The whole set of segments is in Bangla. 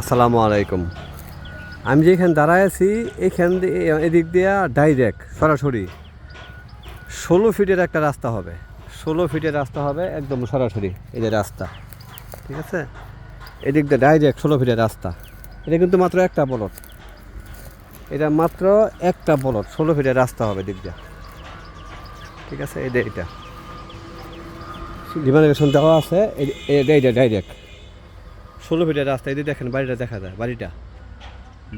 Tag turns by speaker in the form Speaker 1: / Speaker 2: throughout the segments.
Speaker 1: আসসালামু আলাইকুম। আমি যেখানে দাঁড়ায় আছি, এখান দিয়ে এদিক দিয়ে ডাইরেক্ট সরাসরি ষোলো ফিটের একটা রাস্তা হবে। ষোলো ফিটের রাস্তা হবে, একদম সরাসরি যে রাস্তা। ঠিক আছে? এদিক দিয়ে ডাইরেক্ট ষোলো ফিটের রাস্তা। এটা কিন্তু মাত্র একটা বলট এটা মাত্র একটা বলট ষোলো ফিটের রাস্তা হবে দিক দিয়ে। ঠিক আছে? যে এটা। ডিমার্কেশন দেওয়া আছে এইটা ডাইরেক্ট ষোলো ফিটের রাস্তা যে দেখেন বাড়িটা দেখা যায়, বাড়িটা।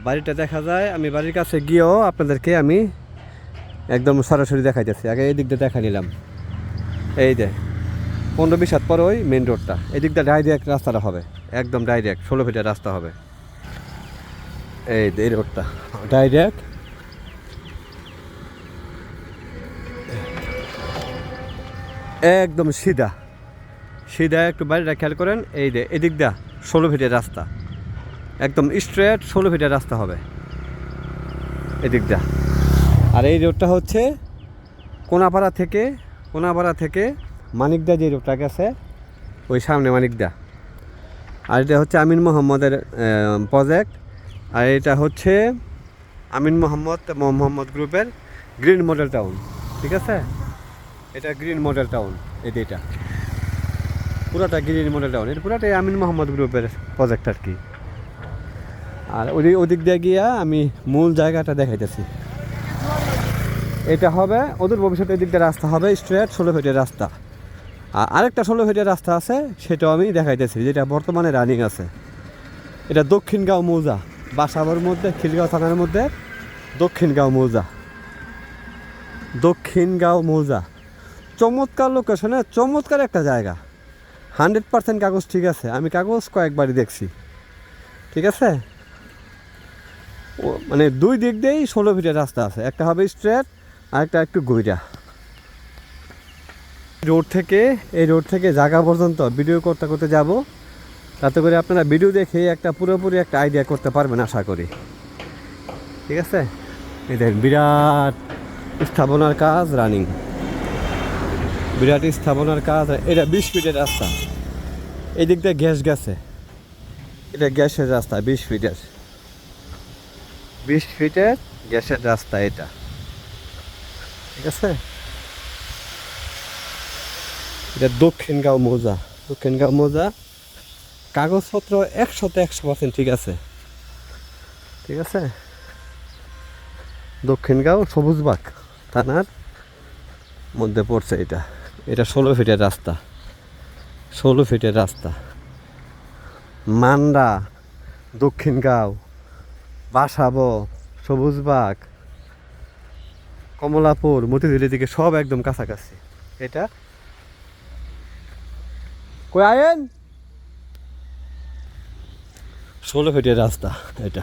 Speaker 1: বাড়িটা দেখা যায়, আমি বাড়ির কাছে গিয়েও আপনাদেরকে আমি একদম সরাসরি দেখাইতেছি। আগে এই দিক দিয়ে দেখা নিলাম। এই যে, পনেরো বিশ হাত পর ওই মেন রোডটা এই দিক ডাইরেক্ট রাস্তাটা হবে, একদম ডাইরেক্ট ষোলো ফিটের রাস্তা হবে। এই এই রোডটা ডাইরেক্ট একদম সিধা সিধা একটু বাড়িটা খেয়াল করেন, এই যে এদিক দা ষোলো ফিটের রাস্তা। একদম স্ট্রেট ষোলো ফিটের রাস্তা হবে। এদিক দা আর এই রোডটা হচ্ছে কোনাপাড়া থেকে কোনাপাড়া থেকে মানিকদা যে রোডটা গেছে, ওই সামনে মানিকদা। আর এটা হচ্ছে আমিন মোহাম্মদের প্রজেক্ট আর এটা হচ্ছে আমিন মোহাম্মদ মোহাম্মদ গ্রুপের গ্রিন মডেল টাউন ঠিক আছে? এটা গ্রিন মডেল টাউন এই পুরাটা গ্রিন মডেল টাউন এটা পুরাটাই আমিন মোহাম্মদ গ্রুপের প্রজেক্ট আর কি। আর ওই ওদিক দিয়ে গিয়া আমি মূল জায়গাটা দেখাইতেছি। এটা হবে ওদের ভবিষ্যতে দিয়ে রাস্তা হবে স্ট্রেট ষোলো ফিটের রাস্তা। আর আরেকটা ষোলো ফিটের রাস্তা আছে, সেটাও আমি দেখাইতেছি, যেটা বর্তমানে রানিং আছে। এটা দক্ষিণগাঁও মৌজা বাসাবার মধ্যে, খিলগাঁও থানার মধ্যে, দক্ষিণগাঁও মৌজা। দক্ষিণগাঁও মৌজা। চমৎকার লোকেশনে চমৎকার একটা জায়গা। হান্ড্রেড পার্সেন্ট কাগজ ঠিক আছে। আমি কাগজ কয়েকবারই দেখছি। ঠিক আছে? মানে দুই দিক দিয়েই ষোলো ফিটের রাস্তা আছে। একটা হবে স্ট্রেট, আর একটা একটু গইরা। রোড থেকে, এই রোড থেকে জায়গা পর্যন্ত ভিডিও করতে করতে যাব। তাতে করে আপনারা ভিডিও দেখে একটা পুরোপুরি একটা আইডিয়া করতে পারবেন আশা করি। ঠিক আছে? এই বিরাট স্থাপনার কাজ রানিং বিরাট স্থাপনার কাজ, এটা বিশ ফিটের রাস্তা। এই দিক দিয়ে গ্যাস গেছে। এটা গ্যাসের রাস্তা, বিশ ফিটের। বিশ ফিটের গ্যাসের রাস্তা এটা। ঠিক আছে? এটা দক্ষিণগাঁও মৌজা। দক্ষিণগাঁও মৌজা, কাগজপত্র একশোতে একশো পার্সেন্ট ঠিক আছে। ঠিক আছে? দক্ষিণগাঁও সবুজবাগ থানার মধ্যে পড়ছে এটা। এটা ষোলো ফিটের রাস্তা। ষোলো ফিটের রাস্তা। মান্ডা, দক্ষিণগাঁও, বাসাবো, সবুজবাগ, কমলাপুর, মতিঝিলের দিকে সব একদম কাছাকাছি। এটা? কই আয়েন? ষোলো ফিটের রাস্তা এটা।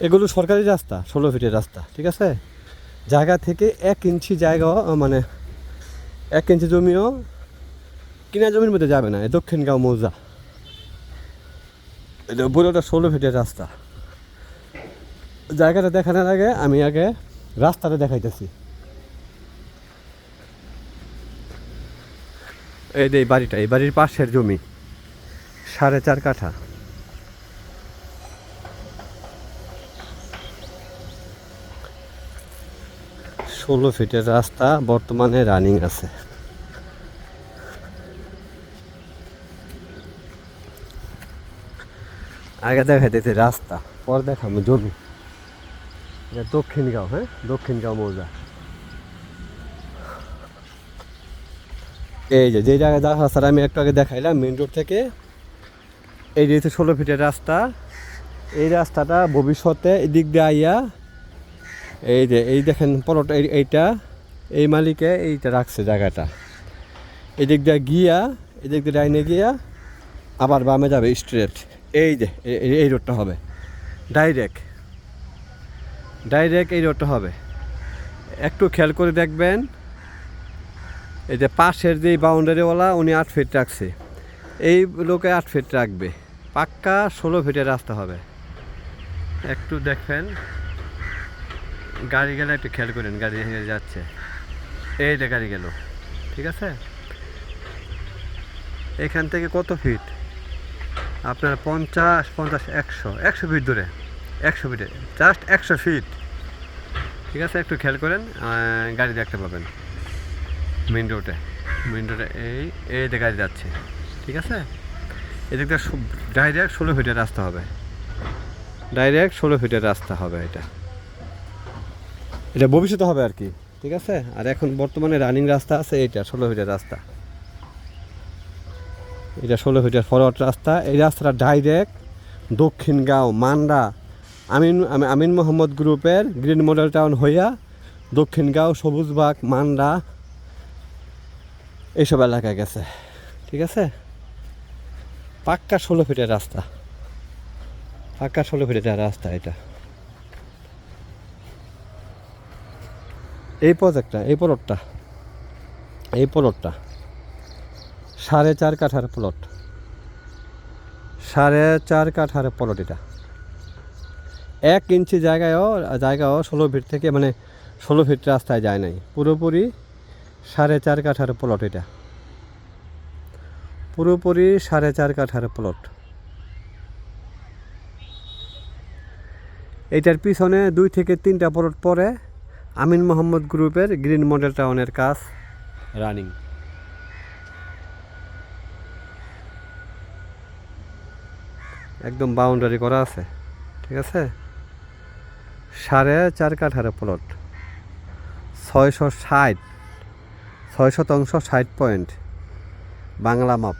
Speaker 1: এগুলো সরকারি রাস্তা, ষোলো ফিটের রাস্তা, ঠিক আছে? জায়গা থেকে এক ইঞ্চি জায়গা মানে এক ইঞ্চি জমিও কিনা জমির মধ্যে যাবে না দক্ষিণগাঁও মৌজা। এটা পুরোটা ষোলো ফিটের রাস্তা। জায়গাটা দেখানোর আগে আমি আগে রাস্তাটা দেখাইতেছি। এই বাড়িটা, এই বাড়ির পাশের জমি, সাড়ে চার কাঠা। ষোলো ফিটের রাস্তা বর্তমানে রানিং আছে। আগে দেখা দেখাইতেছে রাস্তা, পর দেখাবো জমি। এটা দক্ষিণগাঁও হ্যাঁ? দক্ষিণগাঁও মৌজা। এই যে যে জায়গায় দেখা রাস্তাটা আমি একটু আগে দেখাইলাম মেন রোড থেকে। এই যে ষোলো ফিটের রাস্তা। এই রাস্তাটা ভবিষ্যতে এদিক দিয়ে আইয়া এই যে, এই দেখেন এই- এইটা, এই মালিকে এইটা রাখছে জায়গাটা। এদিক দিয়ে গিয়া, এদিক দিয়ে ডাইনে গিয়া, আবার বামে যাবে স্ট্রেট এই যে এই রোডটা হবে। ডাইরেক্ট ডাইরেক্ট এই রোডটা হবে। একটু খেয়াল করে দেখবেন, এই যে পাশের যে বাউন্ডারিওয়ালা উনি আট ফিট রাখছে। এই লোকে আট ফিট রাখবে। পাক্কা ষোলো ফিটের রাস্তা হবে। একটু দেখবেন গাড়ি গেলে একটু খেয়াল করেন, গাড়ি যাচ্ছে। এই যে গাড়ি গেল, ঠিক আছে? এখান থেকে কত ফিট আপনার পঞ্চাশ পঞ্চাশ, একশো একশো ফিট দূরে, একশো ফিটে জাস্ট একশো ফিট ঠিক আছে, একটু খেয়াল করেন গাড়ি দেখতে পাবেন। মেন রোডে মেন রোডে এই এই দিকে গাড়ি যাচ্ছে। ঠিক আছে? এদিকটা ডাইরেক্ট ষোলো ফিটের রাস্তা হবে। ডাইরেক্ট ষোলো ফিটের রাস্তা হবে এটা। এটা ভবিষ্যতে হবে আর কি। ঠিক আছে? আর এখন বর্তমানে রানিং রাস্তা আছে এইটা, ষোলো ফিটের রাস্তা। এটা ষোলো ফিটের ফরওয়ার্ড রাস্তা। এই রাস্তাটা ডাইরেক্ট দক্ষিণগাঁও মান্ডা, আমিন আমিন মোহাম্মদ গ্রুপের গ্রিন মডেল টাউন হইয়া দক্ষিণগাঁও সবুজবাগ মান্ডা, এইসব এলাকায় গেছে। ঠিক আছে? পাক্কা ষোলো ফিটের রাস্তা। পাক্কা ষোলো ফিটের রাস্তা এটা। এই প্রজেক্টটা এই প্লটটা এই প্লটটা সাড়ে চার কাঠার প্লট সাড়ে চার কাঠার প্লট এটা। এক ইঞ্চি জায়গায়ও জায়গাও ষোলো ফিট থেকে মানে ষোলো ফিট রাস্তায় যায় নাই। পুরোপুরি সাড়ে চার কাঠার প্লট এটা। পুরোপুরি সাড়ে চার কাঠার প্লট এইটার পিছনে দুই থেকে তিনটা প্লট পরে আমিন মোহাম্মদ গ্রুপের গ্রিন মডেল টাউনের কাজ রানিং। একদম বাউন্ডারি করা আছে, ঠিক আছে? সাড়ে চার কাঠার প্লট ছয়শো ষাট ছয় শতাংশ ষাট পয়েন্ট বাংলা মাপ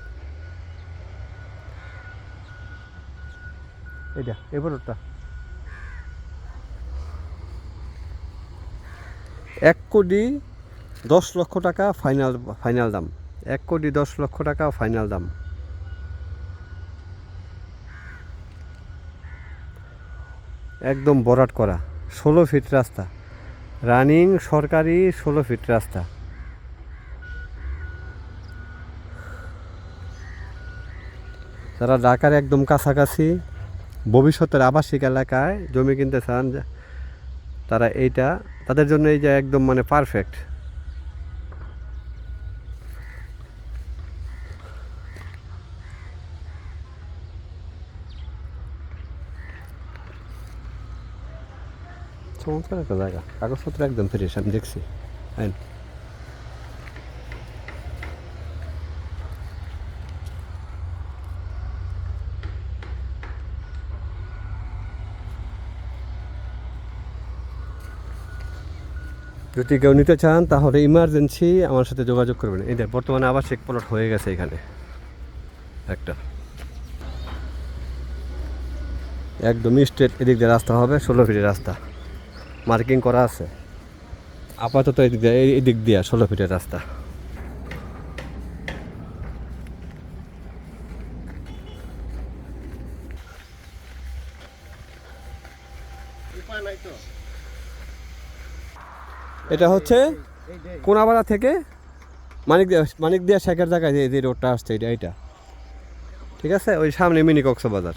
Speaker 1: এটা এই এক কোটি দশ লক্ষ টাকা ফাইনাল ফাইনাল দাম। এক কোটি দশ লক্ষ টাকা ফাইনাল দাম। একদম বরাট করা, ষোলো ফিট রাস্তা। রানিং সরকারি ষোলো ফিট রাস্তা। যারা ঢাকার একদম কাছাকাছি ভবিষ্যতের আবাসিক এলাকায় জমি কিনতে চান, তারা এইটা তাদের জন্য এই যে একদম মানে পারফেক্ট চমৎকার একটা জায়গা। কাগজপত্র একদম ফ্রেশ আমি দেখছি। হ্যাঁ যদি কেউ নিতে চান, তাহলে ইমার্জেন্সি আমার সাথে যোগাযোগ করবেন। এই দেখ, বর্তমানে আবার চেক প্লট হয়ে গেছে এখানে। একটা। একদম স্ট্রেট এদিক দিয়ে রাস্তা হবে, ষোলো ফিটের রাস্তা। মার্কিং করা আছে। আপাতত এদিক দিয়ে এদিক দিয়ে ষোলো ফিটের রাস্তা। এটা হচ্ছে কোনাপাড়া থেকে মানিক দিয়া মানিক দিয়া শেখের জায়গায় যে রোডটা আসছে, এটা এটা ঠিক আছে? ওই সামনে মিনি কক্সবাজার।